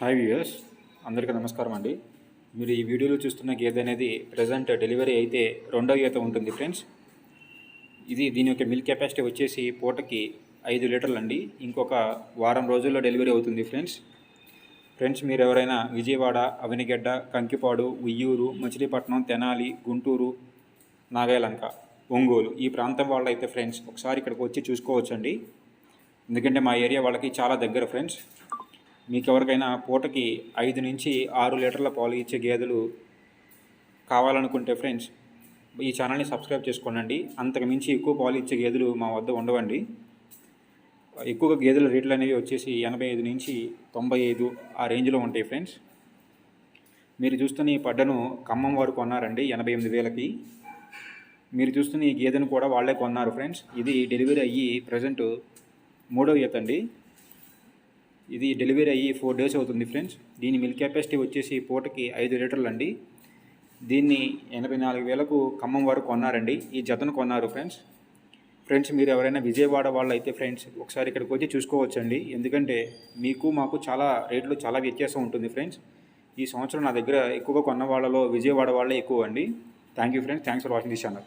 Hi viewers అందరికీ నమస్కారం అండి. మీరు ఈ వీడియోలో చూస్తున్న గేదె అనేది ప్రజెంట్ డెలివరీ అయితే రెండో ఈత ఉంటుంది ఫ్రెండ్స్. ఇది దీని యొక్క మిల్క్ కెపాసిటీ వచ్చేసి పూటకి ఐదు లీటర్లు అండి ఇంకొక వారం రోజుల్లో డెలివరీ అవుతుంది ఫ్రెండ్స్. ఫ్రెండ్స్ మీరు ఎవరైనా విజయవాడ అవినిగడ్డ కంకిపాడు ఉయ్యూరు మచిలీపట్నం తెనాలి గుంటూరు నాగాయలంక ఒంగోలు ఈ ప్రాంతం వాళ్ళు అయితే ఫ్రెండ్స్ ఒకసారి ఇక్కడికి వచ్చి చూసుకోవచ్చండి. ఎందుకంటే మా ఏరియా వాళ్ళకి చాలా దగ్గర ఫ్రెండ్స్. మీకు ఎవరికైనా పూటకి ఐదు నుంచి ఆరు లీటర్ల పాలు ఇచ్చే గేదెలు కావాలనుకుంటే ఫ్రెండ్స్ ఈ ఛానల్ని సబ్స్క్రైబ్ చేసుకోండి అంతకు మించి ఎక్కువ పాలు ఇచ్చే గేదెలు మా వద్ద ఉండవండి. ఎక్కువగా గేదెల రేట్లు అనేవి వచ్చేసి ఎనభై ఐదు నుంచి తొంభై ఐదు ఆ రేంజ్లో ఉంటాయి ఫ్రెండ్స్. మీరు చూస్తున్న ఈ పడ్డను ఖమ్మం వారు కొన్నారండి ఎనభై ఎనిమిది వేలకి. మీరు చూస్తున్న ఈ గేదెను కూడా వాళ్ళే కొన్నారు ఫ్రెండ్స్. ఇది డెలివరీ అయ్యి ప్రజెంట్ మూడో ఈత అండి. ఇది డెలివరీ అయ్యి ఫోర్ డేస్ అవుతుంది ఫ్రెండ్స్. దీని మిల్క్ కెపాసిటీ వచ్చేసి పూటకి ఐదు లీటర్లు అండి దీన్ని ఎనభై నాలుగు వేలకు ఖమ్మం వరకు కొన్నారండి. ఈ జతను కొన్నారు ఫ్రెండ్స్. ఫ్రెండ్స్ మీరు ఎవరైనా విజయవాడ వాళ్ళు అయితే ఫ్రెండ్స్ ఒకసారి ఇక్కడికి వచ్చి చూసుకోవచ్చండి. ఎందుకంటే మీకు మాకు చాలా రేట్లు చాలా వ్యత్యాసం ఉంటుంది ఫ్రెండ్స్. ఈ సంవత్సరం నా దగ్గర ఎక్కువగా కొన్న వాళ్ళలో విజయవాడ వాళ్ళే ఎక్కువ అండి. Thank you friends. Thanks for watching this channel.